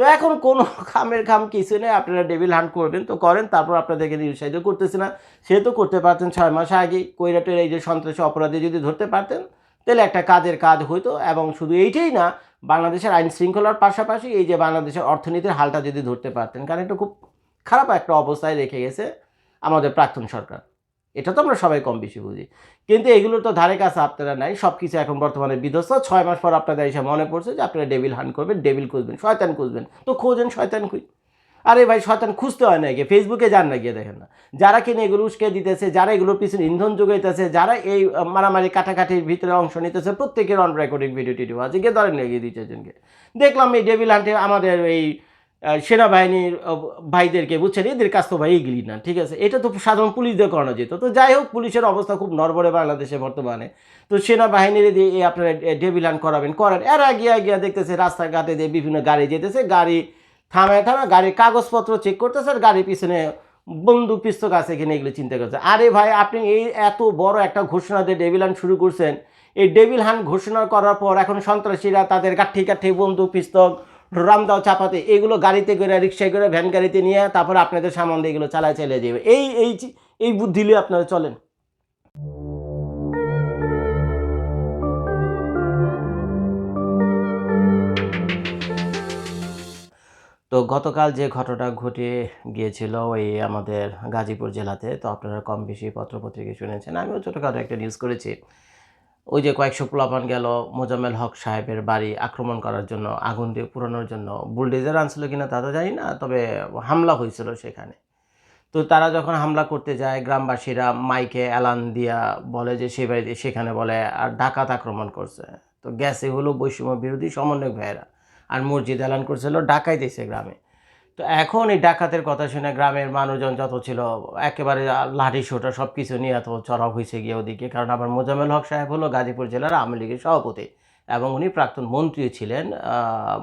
তো এখন কোনো খামের খাম কিছু নেই, আপনারা ডেভিল হান্ট করবেন, তো করেন, তারপর আপনাদেরকে নিরুৎসাহিত করতেছে না। সে তো করতে পারতেন ছয় মাস আগে কৈরাটের এই যে সন্ত্রাসী অপরাধী যদি ধরতে পারতেন, তাহলে একটা কাজের কাজ হইতো, এবং শুধু এইটাই না, বাংলাদেশের আইন শৃঙ্খলার পাশাপাশি এই যে বাংলাদেশের অর্থনীতির হালটা যদি ধরতে পারতেন, কারণ এটা খুব খারাপ একটা অবস্থায় রেখে গেছে আমাদের প্রাক্তন সরকার। এটা তো আমরা সবাই কম বেশি বুঝি। কিন্তু এগুলোর তো ধারে কাছে আপনারা নাই সব কিছু এখন বর্তমানে বিধ্বস্ত। ছয় মাস পর আপনাদের এসে মনে পড়ছে যে আপনারা ডেবিল হান করবেন ডেবিল খুঁজবেন, শয়তান খুঁজবেন। তো খোঁজেন শয়তান খুঁজ। আরে ভাই, শয়তান খুঁজতে হয় না গিয়ে ফেসবুকে যান না গিয়ে দেখেন না। যারা কিনে এগুলো উস্কে দিতেছে, যারা এগুলোর পিছনে ইন্ধন যোগাইতেছে যারা এই মারামারি কাটাকাটির ভিতরে অংশ নিতেছে, প্রত্যেকের অন রেকর্ডিং ভিডিও টিডিও আছে গিয়ে ধরেন গিয়ে দুই চারজনকে দেখলাম এই ডেভিল হান্টে আমাদের এই সেনাবাহিনীর ভাইদেরকে, বুঝছেন? এদের কাজ তো ভাই এগুলি না, ঠিক আছে? এটা তো সাধারণ পুলিশ দিয়ে করানো যেত। তো যাই হোক, পুলিশের অবস্থা খুব নড়বড়ে বাংলাদেশে বর্তমানে। তো সেনাবাহিনীর দিয়ে আপনারা ডেভিল হান্ট করাবেন, করেন। এর গিয়া গিয়া দেখতেছে, রাস্তাঘাটে দিয়ে বিভিন্ন গাড়ি যেতেছে, গাড়ি থামায় থামায় গাড়ির কাগজপত্র চেক করতেছে, আর গাড়ির পিছনে বন্দুক পিস্তক আছে কিনা এগুলো চিন্তা করছে। আরে ভাই, আপনি এই এত বড় একটা ঘোষণা দিয়ে ডেভিল হান্ট শুরু করছেন। এই ডেভিল হান্ট ঘোষণা করার পর এখন সন্ত্রাসীরা তাদের কাঠি কাঠি বন্দুক পিস্তক রামদাও চাপাতে, এগুলো গাড়িতে করে, রিক্সায় করে, ভ্যান গাড়িতে নিয়ে তারপর আপনাদের সামান দিয়ে এগুলো চালায় চালিয়ে যাবে। এই এই এই বুদ্ধি নিয়ে আপনারা চলেন। তো গতকাল যে ঘটনা ঘটে গিয়েছিল ওই আমাদের গাজীপুর জেলাতে, তো আপনারা কম বেশি পত্রপত্রিকা শুনেছেন, আমিও ছোটোখাটো একটা নিউজ করেছি। ওই যে কয়েকশো পোলাপান গেল, মোজাম্মেল হক সাহেবের বাড়ি আক্রমণ করার জন্য, আগুন দিয়ে পুরানোর জন্য। বুলডেজার আনছিল কিনা তা তো জানি না, তবে হামলা হয়েছিল সেখানে। তো তারা যখন হামলা করতে যায়, গ্রামবাসীরা মাইকে অ্যালান দিয়া বলে যে সে বাড়িতে, সেখানে বলে, আর ডাকাত আক্রমণ করছে। তো গ্যাসে হলো বৈষম্য বিরোধী সমন্বয়ক ভাইয়েরা। আর মসজিদ অ্যালান করছিল ডাকাই দিয়েছে গ্রামে। তো এখন এই ডাকাতের কথা শুনে গ্রামের মানুষজন যত ছিল, একেবারে লাঠি সোটা সব কিছু নিয়ে এত চড়াও হয়েছে গিয়ে ওদিকে। কারণ আবার মোজামেল হক সাহেব হলো গাজীপুর জেলার আওয়ামী লীগের সভাপতি এবং উনি প্রাক্তন মন্ত্রীও ছিলেন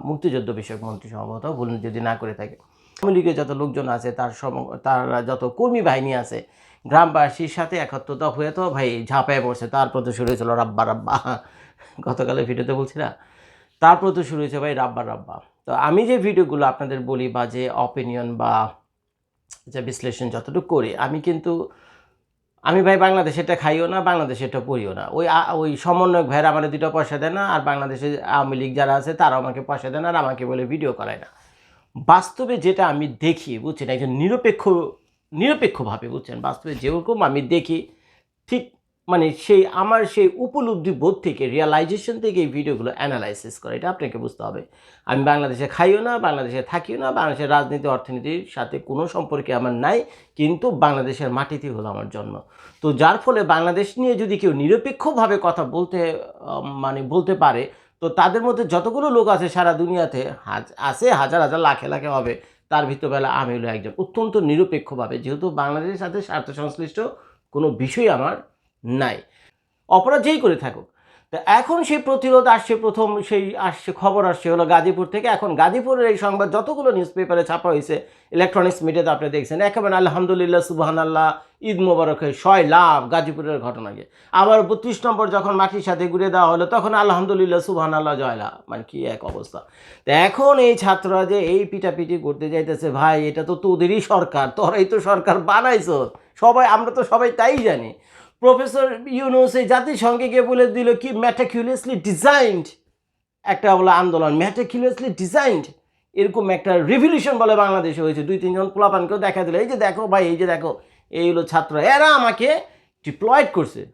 মুক্তিযুদ্ধ বিষয়ক মন্ত্রী সম্ভবত, ভুল যদি না করে থাকে। আওয়ামী লীগের যত লোকজন আছে, তার সম, তার যত কর্মী বাহিনী আছে, গ্রামবাসীর সাথে একত্রতা হয়ে তো ভাই ঝাঁপায় পড়ছে। তারপর তো শুরু হয়েছিল রাব্বা রাব্বা। গতকালের ভিডিওতে বলছি না? তারপর তো শুরু হয়েছে ভাই রাব্বা রাব্বা। তো আমি যে ভিডিওগুলো আপনাদের বলি বা যে অপিনিয়ন বা যে বিশ্লেষণ যতটুকু করি, আমি কিন্তু, আমি ভাই বাংলাদেশ এটা খাইও না বাংলাদেশেরটা পড়িও না। ওই ওই সমন্বয়ক ভাইয়ের আমার দুটো পয়সা দেয় না, আর বাংলাদেশে আওয়ামী লীগ যারা আছে তারা আমাকে পয়সা দেয় না, আর আমাকে বলে ভিডিও করায় না। বাস্তবে যেটা আমি দেখি, বুঝছেন, একজন নিরপেক্ষ, নিরপেক্ষভাবে, বুঝছেন, বাস্তবে যেরকম আমি দেখি, ঠিক মানে সেই আমার সেই উপলব্ধি বোধ থেকে রিয়ালাইজেশন থেকে এই ভিডিওগুলো অ্যানালাইসিস করে, এটা আপনাকে বুঝতে হবে। আমি বাংলাদেশে খাইও না, বাংলাদেশে থাকিও না, বাংলাদেশের রাজনীতি, অর্থনীতির সাথে কোনো সম্পর্কে আমার নাই, কিন্তু বাংলাদেশের মাটিতেই হলো আমার জন্ম। তো যার ফলে বাংলাদেশ নিয়ে যদি কেউ নিরপেক্ষভাবে কথা বলতে মানে বলতে পারে, তো তাদের মধ্যে যতগুলো লোক আছে সারা দুনিয়াতে আছে, হাজার হাজার, লাখে লাখে হবে, তার ভিতরবেলা আমি হলো একজন অত্যন্ত নিরপেক্ষভাবে। যেহেতু বাংলাদেশের সাথে স্বার্থ সংশ্লিষ্ট কোনো বিষয় আমার নাই। অপরাধ যেই করে থাকুক। তা এখন সেই প্রতিরোধ আসছে প্রথম, সেই আসছে খবর আসছে হলো গাজীপুর থেকে। এখন গাজীপুরের এই সংবাদ যতগুলো নিউজ পেপারে ছাপা হয়েছে ইলেকট্রনিক্স মিডিয়াতে আপনি দেখছেন, একেবারে আলহামদুলিল্লাহ সুবাহান আল্লাহ ঈদ মোবারকে ছয় লাভ গাজীপুরের ঘটনাকে। আবার বত্রিশ নম্বর যখন মাটির সাথে ঘুরে দেওয়া হলো, তখন আলহামদুলিল্লাহ সুবাহান আল্লাহ জয়লা মানে কি এক অবস্থা। তো এখন এই ছাত্ররা যে এই পিটাপিটি করতে যাইতেছে, ভাই, এটা তো তোদেরই সরকার, তোরাই তো সরকার বানাইছ সবাই, আমরা তো সবাই তাই জানি। প্রফেসর ইউনুস এই জাতিসংঘে গিয়ে বলে দিল কি ম্যাটাকিউলিয়াসলি ডিজাইনড একটা বলে আন্দোলন ম্যাটাকিউলিয়াসলি ডিজাইনড এরকম একটা রিভলিউশন বলে বাংলাদেশে হয়েছে। দুই, তিনজন পোলাপানকেও দেখা দিল, এই যে দেখো ভাই, এই যে দেখো, এই হলো ছাত্র। এরা আমাকে ডিপ্লয়েড করছে।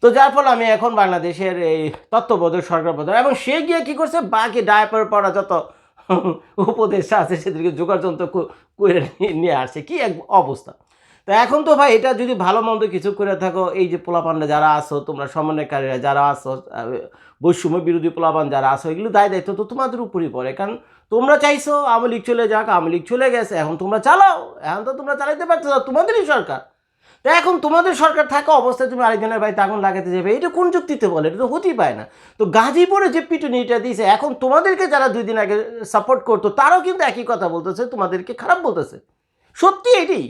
তো যার ফলে আমি এখন বাংলাদেশের এই তত্ত্ববোধক সরকার প্রধান এবং সে গিয়ে কী করছে, বাকি ডায়াপার পড়া যত উপদেশ আছে, সেদেরকে যোগাড় যন্ত্র কো- করে নিয়ে আসছে। কি এক অবস্থা। তো এখন তো ভাই এটা যদি ভালো মন্দ কিছু করে থাকো, এই যে পোলাপানরা যারা আসো তোমরা সমন্বয়কারীরা যারা আসো বৈষম্য বিরোধী পোলাপান যারা আসো এগুলো দায় দায়িত্ব তো তোমাদের উপরই পড়ে। কারণ তোমরা চাইছো আওয়ামী লীগ চলে যাক, আওয়ামী লীগ চলে গেছে, এখন তোমরা চালাও, এখন তো তোমরা চালাইতে পারছ না, তোমাদেরই সরকার। তো এখন তোমাদের সরকার থাকা অবস্থায় তুমি আরেকজনের বাড়িতে আগুন লাগাতে যাবে, এটা কোন যুক্তিতে বলে? এটা তো হতেই পায় না। তো গাজীপুরে যে পিটুনিটা দিয়েছে, এখন তোমাদেরকে যারা দুই দিন আগে সাপোর্ট করতো, তারাও কিন্তু একই কথা বলতেছে, তোমাদেরকে খারাপ বলতেছে। সত্যি এটাই?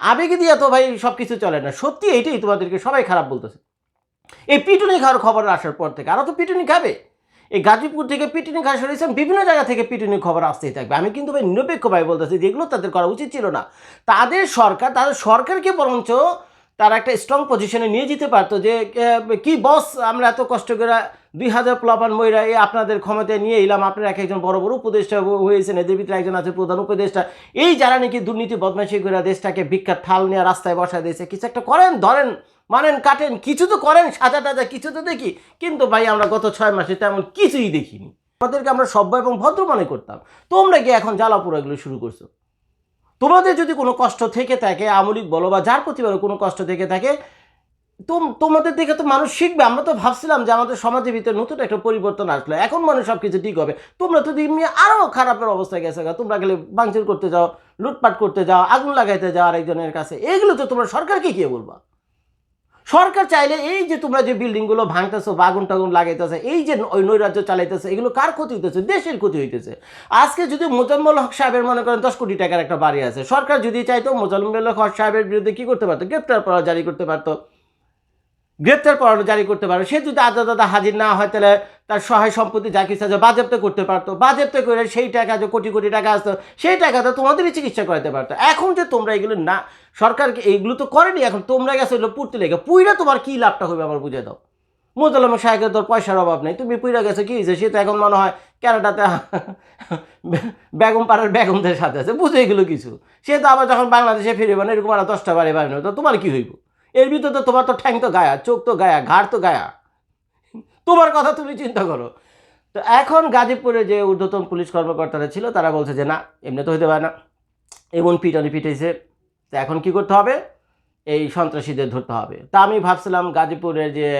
আবেগে দিয়ে তো ভাই সব কিছু চলে না। সত্যি এইটাই তোমাদেরকে সবাই খারাপ বলতেছে। এই পিটুনি খাওয়ার খবর আসার পর থেকে আরও তো পিটুনি খাবে। এই গাজীপুর থেকে পিটুনি খাওয়া হয়েছেন বিভিন্ন জায়গা থেকে পিটুনি খবর আসতেই থাকবে। আমি কিন্তু ভাই নিরপেক্ষ ভাই বলতেছি যেগুলো তাদের করা উচিত ছিল না। তাদের সরকার, তাদের সরকারকে বরঞ্চ তারা একটা স্ট্রং পজিশনে নিয়ে যেতে পারতো যে কি বস আমরা এত কষ্ট করে দুই হাজার প্লাবান মহিলা এই আপনাদের ক্ষমতায় নিয়ে এলাম, আপনারা এক একজন বড় বড় উপদেষ্টা হয়েছেন, এদের ভিতরে একজন আছে প্রধান উপদেষ্টা। এই যারা নাকি দুর্নীতি বদমাশি করে দেশটাকে ভিক্ষার থাল নিয়ে রাস্তায় বসায় দিয়েছে, কিছু একটা করেন, ধরেন, মানেন, কাটেন, কিছু তো করেন, সাজা টাজা কিছু তো দেখি। কিন্তু ভাই, আমরা গত ছয় মাসে তেমন কিছুই দেখিনি। আমাদেরকে আমরা সভ্য এবং ভদ্র মনে করতাম। তোমরা কি এখন জ্বালাপুরা এগুলো শুরু করছ? তোমাদের যদি কোনো কষ্ট থেকে থাকে, আমলিক বলো বা যার প্রতি বলো কোনো কষ্ট থেকে থাকে, তোম, তোমাদের দেখে তো মানুষ শিখবে। আমরা তো ভাবছিলাম যে আমাদের সমাজের ভিতরে নতুন একটা পরিবর্তন আসলো। এখন মানুষ সব কিছু ঠিক হবে। তোমরা তো দিন আরও খারাপের অবস্থায় গেছে। তোমরা গেলে বাংচুর করতে যাও, লুটপাট করতে যাও, আগুন লাগাইতে যাও আরেকজনের কাছে। এগুলো তো তোমরা সরকারকে কে বলবা। সরকার চাইলে এই যে তোমরা যে বিল্ডিংগুলো ভাঙতেছো, বাগুন টাগুন লাগাইতেছে, এই যে ওই নৈরাজ্য চালাইতেছে, এগুলো কার ক্ষতি হইতেছে? দেশের ক্ষতি হইতেছে। আজকে যদি মোজাম্মল হক সাহেবের মনে করেন দশ কোটি টাকার একটা বাড়ি আছে, সরকার যদি চাইতো, মোজাম্মল হক সাহেবের বিরুদ্ধে কী করতে পারতো? গ্রেপ্তার করা জারি করতে পারতো। গ্রেপ্তার পরোয়ানা জারি করতে পারো সে যদি আদালতে হাজির না হয়, তাহলে তার সহায় সম্পত্তি, যা কিছু আছে বাজেপ্ত করতে পারতো। বাজেপ্ত করে সেই টাকা যে কোটি কোটি টাকা আসতো, সেই টাকাটা তোমাদেরই চিকিৎসা করাতে পারতো। এখন যে তোমরা এগুলো না, সরকারকে এইগুলো তো করেনি, এখন তোমরা গেছো এগুলো পুড়তে লেগে। পুইরা তোমার কী লাভটা হবে আমার বুঝে দাও। মোতালাম সাহেবের তোর পয়সার অভাব নেই। তুমি পুইরা গেছো, কি হয়েছে সে তো এখন মনে হয় ক্যানাডাতে বেগম পাড়ার বেগমদের সাথে আছে। বুঝে এগুলো কিছু। সে তো আবার যখন বাংলাদেশে ফিরবে না এরকম আরও দশটা বাড়ি বাড়ি তো তোমার কি হইব? এর ভিতরে তো তোমার তো ঠ্যাং তো গায়া, চোখ তো গায়া, ঘাড় তো গায়া। তোমার কথা তুমি চিন্তা করো। তো এখন গাজীপুরে যে ঊর্ধ্বতন পুলিশ কর্মকর্তারা ছিল, তারা বলছে যে না, এমনি তো হইতে পারে না। এমন পিটানি পিটাইছে। তো এখন কি করতে হবে? এই সন্ত্রাসীদের ধরতে হবে। তা আমি ভাবছিলাম গাজীপুরের যে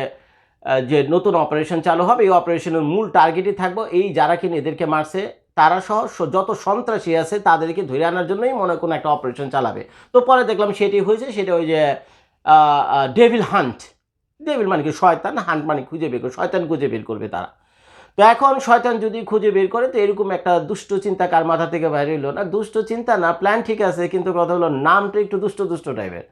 যে নতুন অপারেশন চালু হবে, এই অপারেশনের মূল টার্গেটই থাকব। এই যারা কিনা এদেরকে মারছে, তারা সহ যত সন্ত্রাসী আছে, তাদেরকে ধরে আনার জন্যই মনে কোনো একটা অপারেশন চালাবে। তো পরে দেখলাম সেটি হয়েছে, সেটা ওই যে ডেভিল হান্ট ডেভিল মানে কি? শয়তান। হান্ট মানে খুঁজে বের করবে শয়তান খুঁজে বের করবে তারা। তো এখন শয়তান যদি খুঁজে বের করে, তো এরকম একটা দুষ্ট চিন্তা কার মাথা থেকে বাইরে হইল না? দুষ্ট চিন্তা না প্ল্যান ঠিক আছে, কিন্তু কথা হলো নামটা একটু দুষ্ট দুষ্ট টাইপের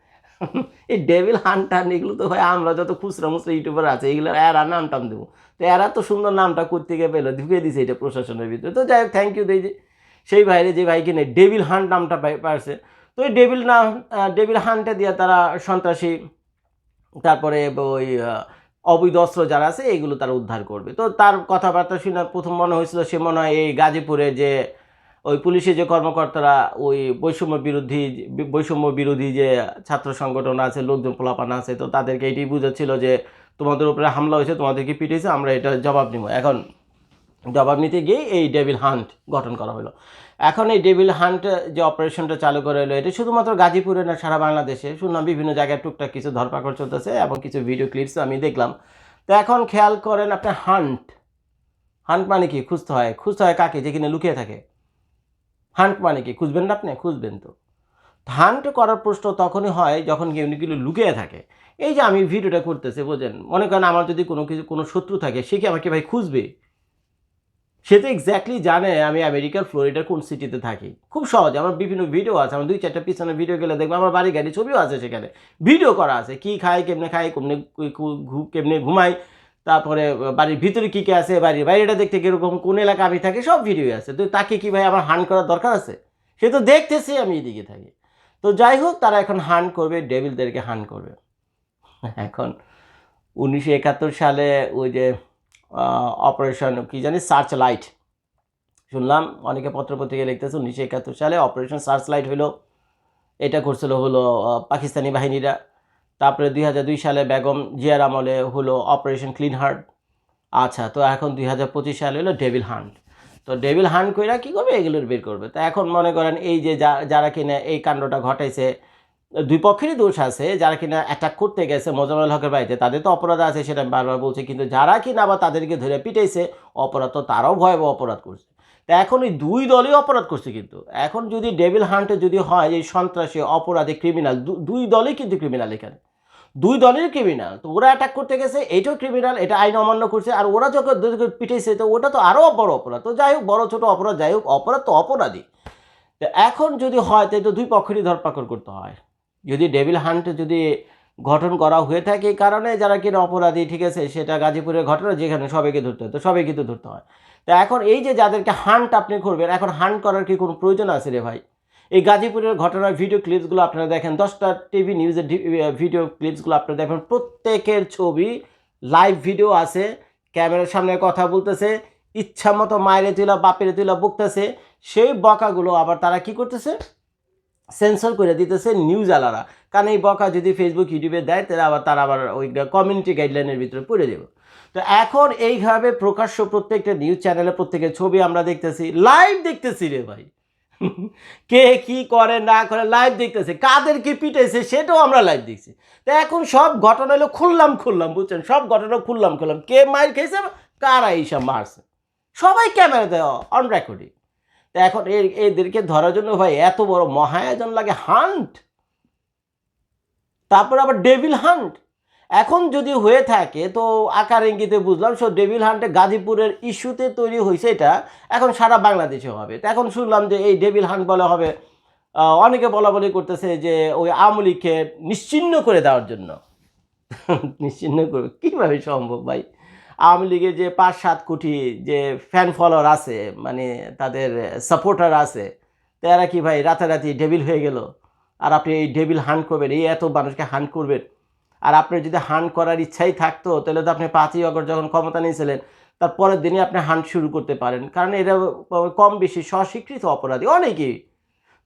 এই ডেভিল হান্ট টান এগুলো তো ভাই, আমরা যত খুচরা মুচরা ইউটিউবার আছে এগুলো এরা নাম টাম দেবো। তো এরা তো সুন্দর নামটা করতে গিয়ে পেল, ঢুকে দিছে এটা প্রশাসনের ভিতরে। তো যাই হোক থ্যাংক ইউ দেই যে সেই বাইরে যে ভাই কিনে ডেভিল হান্ট নামটা পারছে তো এই ডেভিল না ডেভিল হান্টে দিয়ে তারা সন্ত্রাসী, তারপরে ওই অবৈধ অস্ত্র যারা আছে এইগুলো তারা উদ্ধার করবে। তো তার কথাবার্তা শুনে প্রথম মনে হয়েছিল সে মনে হয় এই গাজীপুরে যে ওই পুলিশের যে কর্মকর্তারা ওই বৈষম্য বিরোধী বৈষম্য বিরোধী যে ছাত্র সংগঠন আছে, লোকজন পোলাপান আছে, তো তাদেরকে এটাই বুঝাচ্ছিল যে তোমাদের উপরে হামলা হয়েছে, তোমাদেরকে পিটিয়েছে, আমরা এটা জবাব নিব। এখন জবাব নিতে গিয়ে এই ডেভিল হান্ট গঠন করা হলো। এখন এই ডেভিল হান্ট যে অপারেশনটা চালু করে এলো এটা শুধুমাত্র গাজীপুরে না, সারা বাংলাদেশে। শুনলাম বিভিন্ন জায়গায় টুকটাক কিছু ধরপাকড় চলতেছে এবং কিছু ভিডিও ক্লিপস আমি দেখলাম। তো এখন খেয়াল করেন আপনি হান্ট। হান্ট মানে কি? খুঁজতে হয়। খুঁজতে হয় কাকে? যেখানে লুকিয়ে থাকে। হান্ট মানে কি? খুঁজবেন না আপনি? খুঁজবেন তো। হান্ট করার প্রশ্ন তখনই হয় যখন গেমগুলো লুকিয়ে থাকে। এই যে আমি ভিডিওটা করতেছি বোঝেন মনে করেন আমার যদি কোনো কিছু, কোনো শত্রু থাকে, সে কি আমাকে ভাই খুঁজবে? সে তো এক্স্যাক্টলি জানে আমি আমেরিকার ফ্লোরিডার কোন সিটিতে থাকি। খুব সহজ, আমার বিভিন্ন ভিডিও আছে, আমার দুই চারটা পিছনে ভিডিও গেলে দেখব আমার বাড়ি গাড়ি ছবিও আছে সেখানে। ভিডিও করা আছে, কি খায় কেমনে খায় কেমনে কেমনে ঘুমাই, তারপরে বাড়ির ভিতরে কী কী আছে, বাড়ির বাইরেটা দেখতে কীরকম, কোন এলাকা আমি থাকি, সব ভিডিও আছে। তো তাকে কি ভাই আমার হান করার দরকার আছে? সে তো দেখতেছে, আমি এদিকে থাকি। তো যাই হোক, তারা এখন হান করবে ডেভিলদেরকে হান করবে। এখন উনিশশো একাত্তর সালে ওই যে অপারেশন কি জানি সার্চ লাইট শুনলাম, অনেকে পত্রপত্রিকায় লিখতেছে, উনিশশো একাত্তর সালে অপারেশন সার্চ লাইট হলো। এটা করছিল হলো পাকিস্তানি বাহিনীরা। তারপরে দুই হাজার দুই সালে বেগম জিয়ার আমলে হলো অপারেশন ক্লিন হার্ট আচ্ছা তো এখন দুই হাজার পঁচিশ সালে হলো ডেভিল হান্ট তো ডেভিল হান্ট কইরা কী করবে? এগুলোর বের করবে। তো এখন মনে করেন, এই যে যা- যারা কিনা এই কাণ্ডটা ঘটাইছে দুই পক্ষেরই দোষ আছে, যারা কিনা অ্যাটাক করতে গেছে মোজাম্মেল হকের বাড়িতে, তাদের তো অপরাধ আছে সেটা আমি বারবার বলছি, কিন্তু যারা কিনা আবার তাদেরকে ধরে পিটাইছে, অপরাধ তো তারাও ভয়াবহ অপরাধ করছে। তা এখন ওই দুই দলই অপরাধ করছে কিন্তু। এখন যদি ডেভিল হান্টে যদি হয় এই সন্ত্রাসী, অপরাধী ক্রিমিনাল দুই দলই কিন্তু ক্রিমিনাল এখানে। দুই দলের ক্রিমিনাল তো ওরা অ্যাটাক করতে গেছে এইটাও ক্রিমিনাল এটা আইন অমান্য করছে, আর ওরা যখন পিটাইছে, তো ওটা তো আরও বড় অপরাধ। তো যাই হোক, বড়, ছোটো অপরাধ, যাই হোক, অপরাধ তো অপরাধী। তো এখন যদি হয় তাই তো দুই পক্ষেরই ধরপাকড় করতে হয়। যদি ডেভিল হান্ট যদি গঠন করা হয়ে থাকে এই কারণে, যারা কিনা অপরাধী, ঠিক আছে, সেটা গাজীপুরের ঘটনা, যেখানে সবাইকে ধরতে হয়, তো সবাই কিন্তু ধরতে হয়। তো এখন এই যে যাদেরকে হান্ট আপনি করবেন, এখন হান্ট করার কি কোনো প্রয়োজন আছে রে ভাই? এই গাজীপুরের ঘটনার ভিডিও ক্লিপসগুলো আপনারা দেখেন, দশটা টিভি নিউজের ভিডিও ক্লিপসগুলো আপনারা দেখেন, প্রত্যেকের ছবি লাইভ ভিডিও আছে ক্যামেরার সামনে কথা বলতেছে, ইচ্ছা মতো মায়েরে তুলা, বাপের তুলা বকতেছে, সেই বকাগুলো আবার তারা কি করতেছে? সেন্সর করে দিতেছে নিউজ আলারা। কারণ এই বকা যদি ফেসবুক ইউটিউবে দেয়, তাহলে আবার তারা আবার ওই কমিউনিটি গাইডলাইনের ভিতরে পড়ে দেবে। তো এখন এইভাবে প্রকাশ্য প্রত্যেকটা নিউজ চ্যানেলে প্রত্যেকের ছবি আমরা দেখতেছি। লাইভ দেখতেছি রে ভাই। কে কি করে, না করে লাইভ দেখতেছে। কাদের কি পিটাইছে, সেটাও আমরা লাইভ দেখছি। তো এখন সব ঘটনা হলো খুললাম খুললাম, বুঝছেন? সব ঘটনা খুললাম খুললাম। কে মায়ের খেয়েছে, কারা এইসব মারছে? সবাই ক্যামেরাতে অন রেকর্ডিং তো এখন এদেরকে ধরার জন্য ভাই এত বড় মহায়োজন লাগে হান্ট। তারপর আবার ডেভিল হান্ট। এখন যদি হয়ে থাকে, তো আকার ইঙ্গিতে বুঝলাম, সো ডেভিল হান্টে গাজীপুরের ইস্যুতে তৈরি হয়েছে এটা, এখন সারা বাংলাদেশে হবে। তো এখন শুনলাম যে এই ডেভিল হান্ট বলা হবে অনেকে বলা বলি করতেছে যে ওই আওয়ামী লীগকে নিশ্চিহ্ন করে দেওয়ার জন্য। নিশ্চিহ্ন করবে। কীভাবে সম্ভব ভাই? আওয়ামী লীগের যে পাঁচ সাত কোটি যে ফ্যান ফলোয়ার আছে মানে তাদের সাপোর্টার আছে তারা কি ভাই রাতারাতি ডেবিল হয়ে গেল? আর আপনি এই ডেবিল হান্ট করবেন, এই এত মানুষকে হান্ট করবেন। আর আপনার যদি হান্ট করার ইচ্ছাই থাকতো, তাহলে তো আপনি পাঁচই অগস্ট যখন ক্ষমতা নিয়েছিলেন, তার পরের দিনই আপনি হান্ট শুরু করতে পারেন। কারণ এরা কম বেশি স্বস্বীকৃত অপরাধী, অনেকেই।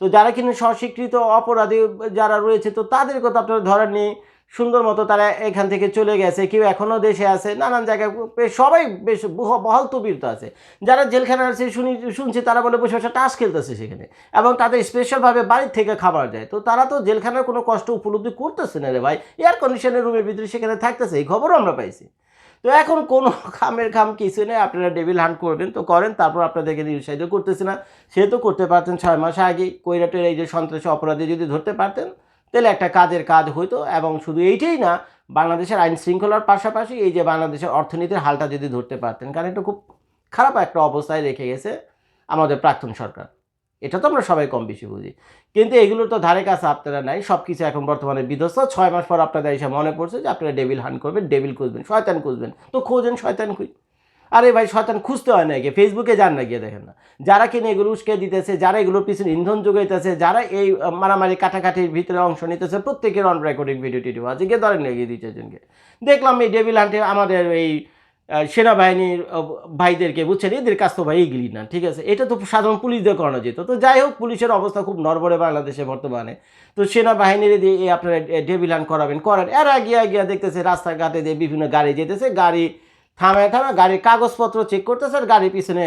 তো যারা কিন্তু স্বস্বীকৃত অপরাধী যারা রয়েছে, তো তাদের কথা আপনারা ধরার নেই সুন্দর মতো তারা এখান থেকে চলে গেছে, কেউ এখনও দেশে আছে, নানান জায়গায় সবাই বেশ বহ- বহাল তবির তো আছে। যারা জেলখানায় আছে শুনি শুনছি, তারা বলে বসে বসে টাস খেলতেছে সেখানে এবং তাদের স্পেশালভাবে বাড়ির থেকে খাবার যায় তো তারা তো জেলখানার কোনো কষ্ট উপলব্ধি করতেছে না রে ভাই। এয়ার কন্ডিশনের রুমের ভিতরে সেখানে থাকতেছে, এই খবরও আমরা পাইছি। তো এখন কোনো খামের খাম কিছু নেই, আপনারা ডেভিল হান্ট করবেন। তো করেন, তারপর আপনাদেরকে নিরুৎসাহিত করতেছে না। সে তো করতে পারতেন ছয় মাস আগে কৈরাটের এই যে সন্ত্রাসী অপরাধী যদি ধরতে পারতেন তাহলে একটা কাজের কাজ হইতো এবং শুধু এইটাই না, বাংলাদেশের আইন শৃঙ্খলার পাশাপাশি এই যে বাংলাদেশের অর্থনীতির হালটা যদি ধরতে পারতেন, কারণ এটা খুব খারাপ একটা অবস্থায় রেখে গেছে আমাদের প্রাক্তন সরকার। এটা তো আমরা সবাই কম বেশি বুঝি। কিন্তু এগুলোর তো ধারে কাছে আপনারা নাই সব কিছু এখন বর্তমানে বিধ্বস্ত। ছয় মাস পর আপনাদের এসে মনে পড়ছে যে আপনারা ডেবিল হান করবেন ডেবিল খুঁজবেন, শয়তান খুঁজবেন। তো খোঁজেন, শয়তান খুঁজ। আরে ভাই, শয়তান খুঁজতে হয় না গিয়ে ফেসবুকে যান না গিয়ে দেখেন না। যারা কিনে এগুলো উস্কে দিতেছে, যারা এগুলোর পিছনে ইন্ধন যোগাইতেছে যারা এই মারামারি কাটাকাটির ভিতরে অংশ নিতেছে, প্রত্যেকের অন রেকর্ডিং ভিডিও টিডিও আছে। গিয়ে ধরেন গিয়ে দুই চারজনকে। দেখলাম এই ডেভিল হান্টে আমাদের এই সেনাবাহিনীর ভাইদেরকে, বুঝছেন? এদের কাজ তো ভাই এইগুলি না, ঠিক আছে? এটা তো সাধারণ পুলিশদের করানো যেত। তো যাই হোক, পুলিশের অবস্থা খুব নড়বড়ে বাংলাদেশে বর্তমানে। তো সেনাবাহিনীর দিয়ে আপনারা ডেভিল হান্ট করাবেন করেন এর গিয়া গিয়া দেখতেছে, রাস্তাঘাটে দিয়ে বিভিন্ন গাড়ি যেতেছে, গাড়ি থামায় থামায় গাড়ির কাগজপত্র চেক করতেছে, আর গাড়ির পিছনে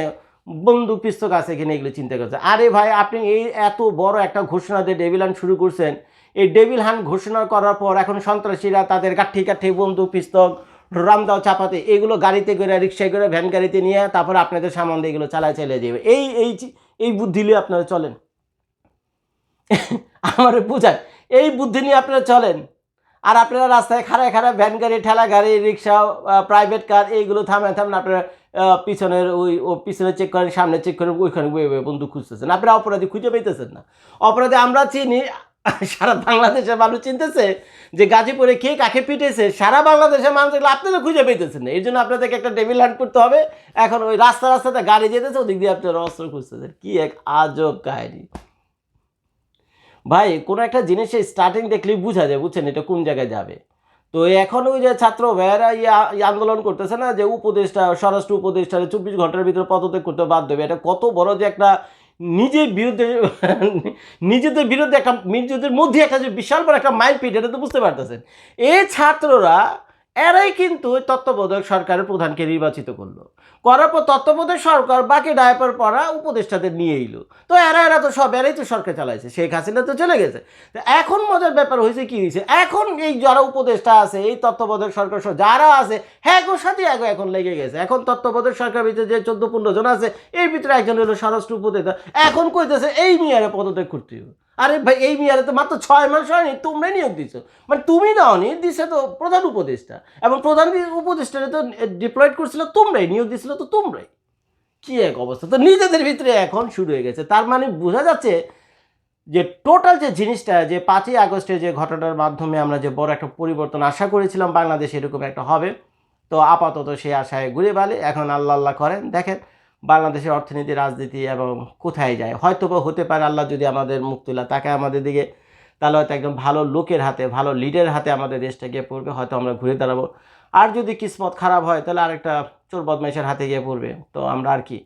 বন্দুক পিস্তক আছে কিনা এগুলো চিন্তা করছে আরে ভাই, আপনি এই এত বড় একটা ঘোষণা দিয়ে ডেভিল হান্ট শুরু করছেন। এই ডেভিল হান্ট ঘোষণা করার পর এখন সন্ত্রাসীরা তাদের গাঠি কাঠি, বন্দুক পিস্তক রামদাও চাপাতে, এগুলো গাড়িতে করে, রিক্সায় করে ভ্যান গাড়িতে নিয়ে তারপর আপনাদের সামান এগুলো চালায় চালিয়ে যাবে। এই এই এই বুদ্ধি নিয়ে আপনারা চলেন। আমার বুঝায় এই বুদ্ধি নিয়ে আপনারা চলেন। আর আপনারা রাস্তায় খাড়ায় খাড়ায় ভ্যান গাড়ি, ঠেলা গাড়ি, রিক্সা প্রাইভেট কার এইগুলো থামেন থামেন আপনারা পিছনের ওই, ও পিছনে চেক করেন, সামনে চেক করেন, ওইখানে বন্ধু খুঁজতেছেন। আপনারা অপরাধী খুঁজে পেতেছেন না। অপরাধী আমরা চিনি, সারা বাংলাদেশের মানুষ চিনতেছে যে গাজীপুরে কে কাকে পিটেছে সারা বাংলাদেশের মানুষ আপনারা খুঁজে পেতেছেন না। এই জন্য আপনাদেরকে একটা টেবিল হ্যান্ড করতে হবে। এখন ওই রাস্তা রাস্তাতে গাড়ি যেতেছে, ওদিক দিয়ে আপনারা অস্ত্র খুঁজতেছেন। কি এক আজব কাহিনী। ভাই, কোনো একটা জিনিসের স্টার্টিং দেখলেই বোঝা যায়, বুঝছেন? এটা কোন জায়গায় যাবে? তো এখন ওই যে ছাত্র ভাইয়েরা ইয়ে আন্দোলন করতেছে না যে উপদেষ্টা, স্বরাষ্ট্র উপদেষ্টা চব্বিশ ঘণ্টার ভিতরে পদত্যাগ করতে বাধ্য হবে। এটা কত বড় যে একটা নিজের বিরুদ্ধে নিজেদের বিরুদ্ধে একটা, নিজেদের মধ্যে একটা যে বিশাল বড় একটা মাইলপিট এটা তো বুঝতে পারতেছেন। এই ছাত্ররা এরাই কিন্তু ওই তত্ত্বাবধায়ক সরকারের প্রধানকে নির্বাচিত করল। করার পর তত্ত্বাবধায়ক সরকার বাকি ডায়পার পড়া উপদেষ্টাদের নিয়ে এলো। তো এরা এরা তো সব, এরাই তো সরকার চালাইছে, শেখ হাসিনা তো চলে গেছে। এখন মজার ব্যাপার হয়েছে কি হয়েছে? এখন এই যারা উপদেষ্টা আছে, এই তত্ত্বাবধায়ক সরকার সহ যারা আছে হ্যাঁ ওর সাথে এক এখন লেগে গেছে। এখন তত্ত্বাবধায়ক সরকার ভিতরে যে চোদ্দ পনেরো জন আছে, এর ভিতরে একজন হলো স্বরাষ্ট্র উপদেষ্টা। এখন কইতেছে, এই মেয়ারে পদত্যাগ করতে হবে। আরে ভাই, এই মেয়ারে তো মাত্র ছয় মাস হয়নি, তোমরাই নিয়োগ দিছো। মানে তুমি দাওনি, দিছে তো প্রধান উপদেষ্টা। এবং প্রধান উপদেষ্টা তো ডিপ্লয়েড করছিল তোমরাই, নিয়োগ দিছিল তো তোমরাই। কি এক অবস্থা। তো নিজেদের ভিতরে এখন শুরু হয়ে গেছে। তার মানে বোঝা যাচ্ছে যে টোটাল যে জিনিসটা, যে পাঁচই আগস্টে যে ঘটনার মাধ্যমে আমরা যে বড় একটা পরিবর্তন আশা করেছিলাম, বাংলাদেশে এরকম একটা হবে। তো আপাতত সেই আশায় ঘুরে বালে এখন আল্লাহ আল্লাহ করেন। দেখেন বাংলাদেশের অর্থনীতি, রাজনীতি এবং কোথায় যায়? হয়তো বা হতে পারে আল্লাহ যদি আমাদের মুখ তুলা তাকে আমাদের দিকে, তাহলে হয়তো একদম ভালো লোকের হাতে, ভালো লিডের হাতে আমাদের দেশটা গিয়ে পড়বে, হয়তো আমরা ঘুরে দাঁড়াবো। আর যদি কিসমত খারাপ হয়, তাহলে আরেকটা চোর বদমাইশের হাতে গিয়ে পড়বে। তো আমরা আর কি?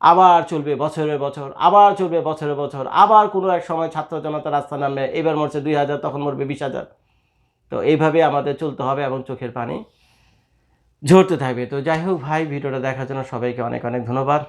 আবার চলবে বছরের বছর, আবার চলবে বছরের বছর, আবার কোনো এক সময় ছাত্র জনতা রাস্তা নামবে, এবার মরছে দুই হাজার, তখন মরবে বিশ হাজার। তো এইভাবে আমাদের চলতে হবে এবং চোখের পানি। ঝরতে থাকবে। তো যাই হোক ভাই ভিডিওটা দেখার জন্য সবাইকে অনেক অনেক ধন্যবাদ।